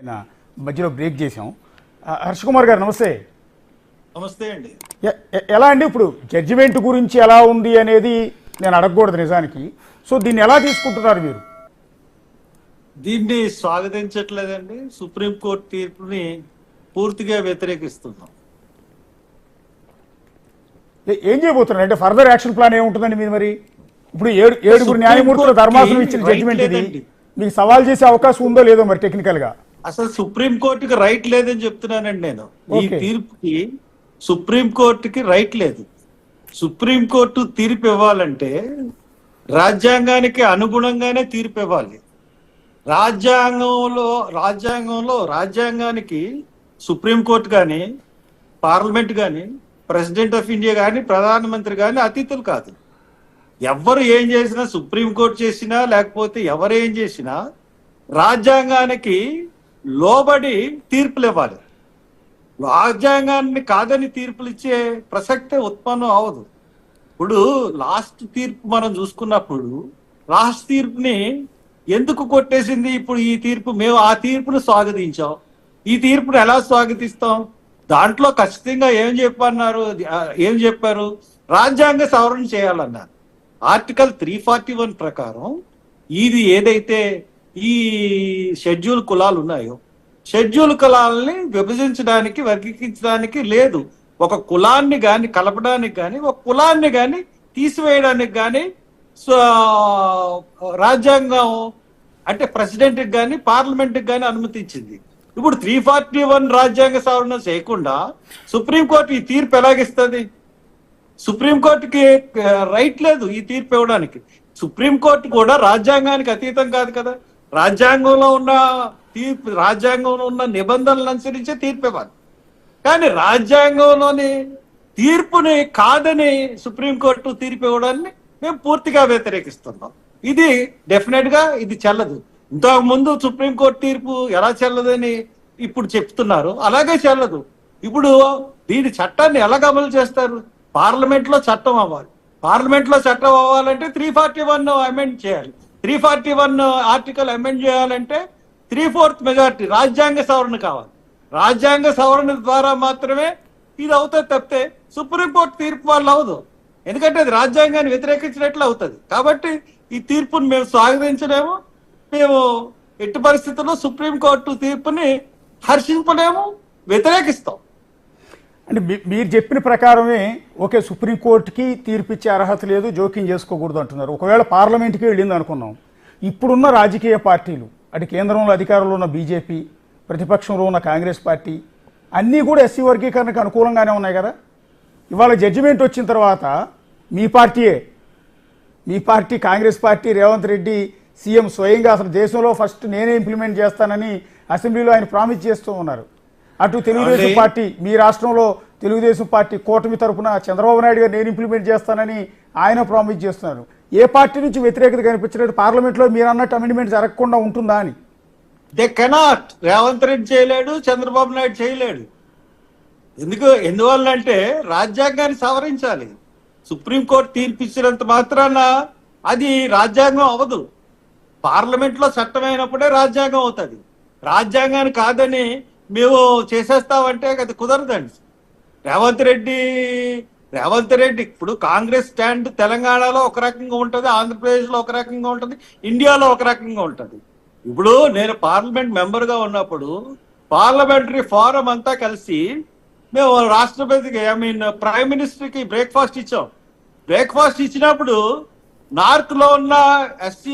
ఆయన మధ్యలో బ్రేక్ చేసాం ఆ, హర్ష కుమార్ గారు నమస్తే. నమస్తే అండి. ఎలా అండి ఇప్పుడు జడ్జిమెంట్ గురించి ఎలా ఉంది అనేది నేను అడగకూడదు నిజానికి. సో దీన్ని ఎలా తీసుకుంటున్నారు మీరు? దీన్ని స్వాగతించట్లేదండి. సుప్రీంకోర్టు తీర్పుని పూర్తిగా వ్యతిరేకిస్తున్నాం. ఏ- చేయబోతున్నారు? అంటే ఫర్దర్ యాక్షన్ ప్లాన్ ఏముంటుందండి మీరు మరి? ఇప్పుడు ఏడు ఏడుగురు న్యాయమూర్తుల ధర్మాసనం ఇచ్చిన జడ్జిమెంట్ ఇది. మీకు సవాల్ చేసే అవకాశం ఉందో లేదో మరి టెక్నికల్గా? అసలు సుప్రీంకోర్టుకి రైట్ లేదని చెప్తున్నానండి నేను. ఈ. తీర్పుకి సుప్రీంకోర్టుకి రైట్ లేదు. సుప్రీంకోర్టు తీర్పు ఇవ్వాలంటే రాజ్యాంగానికి అనుగుణంగానే తీర్పు ఇవ్వాలి. రాజ్యాంగంలో రాజ్యాంగంలో రాజ్యాంగానికి సుప్రీంకోర్టు కానీ పార్లమెంట్ కానీ ప్రెసిడెంట్ ఆఫ్ ఇండియా కానీ ప్రధానమంత్రి కానీ అతిథులు కాదు. ఎవరు ఏం చేసినా సుప్రీంకోర్టు చేసినా లేకపోతే ఎవరు ఏం చేసినా రాజ్యాంగానికి లోబడి తీర్పులు ఇవ్వాలి. రాజ్యాంగాన్ని కాదని తీర్పులు ఇచ్చే ప్రసక్తే ఉత్పన్నం అవదు ఇప్పుడు లాస్ట్ తీర్పు మనం చూసుకున్నప్పుడు లాస్ట్ తీర్పుని ఎందుకు కొట్టేసింది? ఇప్పుడు ఈ తీర్పు మేము ఆ తీర్పును స్వాగతించాం. ఈ తీర్పును ఎలా స్వాగతిస్తాం? దాంట్లో ఖచ్చితంగా ఏం చెప్పన్నారు? ఏం చెప్పారు? రాజ్యాంగ సవరణ చేయాలన్నారు. ఆర్టికల్ త్రీ ఫార్టీ వన్ ప్రకారం ఇది ఏదైతే ఈ షెడ్యూల్ కులాలు ఉన్నాయో షెడ్యూల్ కులాలని విభజించడానికి వర్గీకరించడానికి లేదు. ఒక కులాన్ని కానీ కలపడానికి కానీ ఒక కులాన్ని కానీ తీసివేయడానికి కానీ రాజ్యాంగం అంటే ప్రెసిడెంట్ గాని పార్లమెంట్ గాని అనుమతించింది ఇప్పుడు త్రీ ఫార్టీ వన్ రాజ్యాంగ సవరణ చేయకుండా సుప్రీంకోర్టు ఈ తీర్పు ఎలాగిస్తుంది? సుప్రీంకోర్టుకి రైట్ లేదు ఈ తీర్పు ఇవ్వడానికి. సుప్రీంకోర్టు కూడా రాజ్యాంగానికి అతీతం కాదు కదా. రాజ్యాంగంలో ఉన్న తీర్పు రాజ్యాంగంలో ఉన్న నిబంధనలు అనుసరించే తీర్పు ఇవ్వాలి. కానీ రాజ్యాంగంలోని తీర్పుని కాదని సుప్రీంకోర్టు తీర్పు ఇవ్వడాన్ని మేము పూర్తిగా వ్యతిరేకిస్తున్నాం. ఇది డెఫినెట్గా ఇది చెల్లదు. ఇంతకు ముందు సుప్రీంకోర్టు తీర్పు ఎలా చెల్లదని ఇప్పుడు చెప్తున్నారు. అలాగే చెల్లదు. ఇప్పుడు దీని చట్టాన్ని ఎలాగ అమలు చేస్తారు? పార్లమెంట్లో చట్టం అవ్వాలి. పార్లమెంట్లో చట్టం అవ్వాలంటే త్రీ ఫార్టీ వన్ అమెండ్ చేయాలి. Three forty one article amend చేయాలంటే త్రీ ఫోర్త్ మెజార్టీ రాజ్యాంగ సవరణ కావాలి. రాజ్యాంగ సవరణ ద్వారా మాత్రమే ఇది అవుతుంది తప్పితే సుప్రీంకోర్టు తీర్పు వాళ్ళు అవదు ఎందుకంటే అది రాజ్యాంగాన్ని వ్యతిరేకించినట్లు అవుతుంది. కాబట్టి ఈ తీర్పును మేము స్వాగతించలేము. మేము ఎట్టి పరిస్థితుల్లో సుప్రీంకోర్టు తీర్పుని హర్షింపలేము వ్యతిరేకిస్తాం. అంటే మీ- మీరు చెప్పిన ప్రకారమే ఓకే సుప్రీంకోర్టుకి తీర్పు ఇచ్చే అర్హత లేదు జోక్యం చేసుకోకూడదు అంటున్నారు. ఒకవేళ పార్లమెంట్కి వెళ్ళింది అనుకున్నాం. ఇప్పుడున్న రాజకీయ పార్టీలు అటు కేంద్రంలో అధికారంలో ఉన్న బీజేపీ ప్రతిపక్షంలో ఉన్న కాంగ్రెస్ పార్టీ అన్నీ కూడా ఎస్సీ వర్గీకరణకు అనుకూలంగానే ఉన్నాయి కదా? ఇవాళ జడ్జిమెంట్ వచ్చిన తర్వాత మీ పార్టీయే. మీ party Congress party Revanth Reddy CM స్వయంగా అసలు దేశంలో ఫస్ట్ నేనే ఇంప్లిమెంట్ చేస్తానని అసెంబ్లీలో ఆయన ప్రామిస్ చేస్తూ ఉన్నారు. అటు తెలుగుదేశం. పార్టీ మీ రాష్ట్రంలో తెలుగుదేశం పార్టీ కూటమి తరపున చంద్రబాబు నాయుడు గారు నేను ఇంప్లిమెంట్ చేస్తానని ఆయన ప్రామిస్ చేస్తున్నారు. ఏ పార్టీ నుంచి వ్యతిరేకత కనిపించలేదు? పార్లమెంట్లో మీరు అన్నట్టు అమెండ్మెంట్ జరగకుండా ఉంటుందా అని. దే కెనాట్ రేవంత్ రెడ్డి చేయలేడు చంద్రబాబు నాయుడు చేయలేడు. ఎందుకు ఎందువల్ల అంటే రాజ్యాంగాన్ని సవరించాలి. సుప్రీంకోర్టు తీర్పు ఇచ్చినంత మాత్రాన అది రాజ్యాంగం అవ్వదు. పార్లమెంట్లో చట్టమైనప్పుడే రాజ్యాంగం అవుతుంది. రాజ్యాంగాన్ని కాదని మేము చేసేస్తామంటే అది కుదరదండి. రేవంత్ రెడ్డి రేవంత్ రెడ్డి ఇప్పుడు కాంగ్రెస్ స్టాండ్ తెలంగాణలో ఒక రకంగా ఉంటుంది ఆంధ్రప్రదేశ్లో ఒక రకంగా ఉంటుంది ఇండియాలో ఒక రకంగా ఉంటుంది. ఇప్పుడు నేను పార్లమెంట్ మెంబర్గా ఉన్నప్పుడు పార్లమెంటరీ ఫోరం అంతా కలిసి మేము రాష్ట్రపతికి ఐ మీన్ ప్రైమ్ మినిస్టర్కి బ్రేక్ఫాస్ట్ ఇచ్చాం. బ్రేక్ఫాస్ట్ ఇచ్చినప్పుడు నార్త్లో ఉన్న ఎస్సీ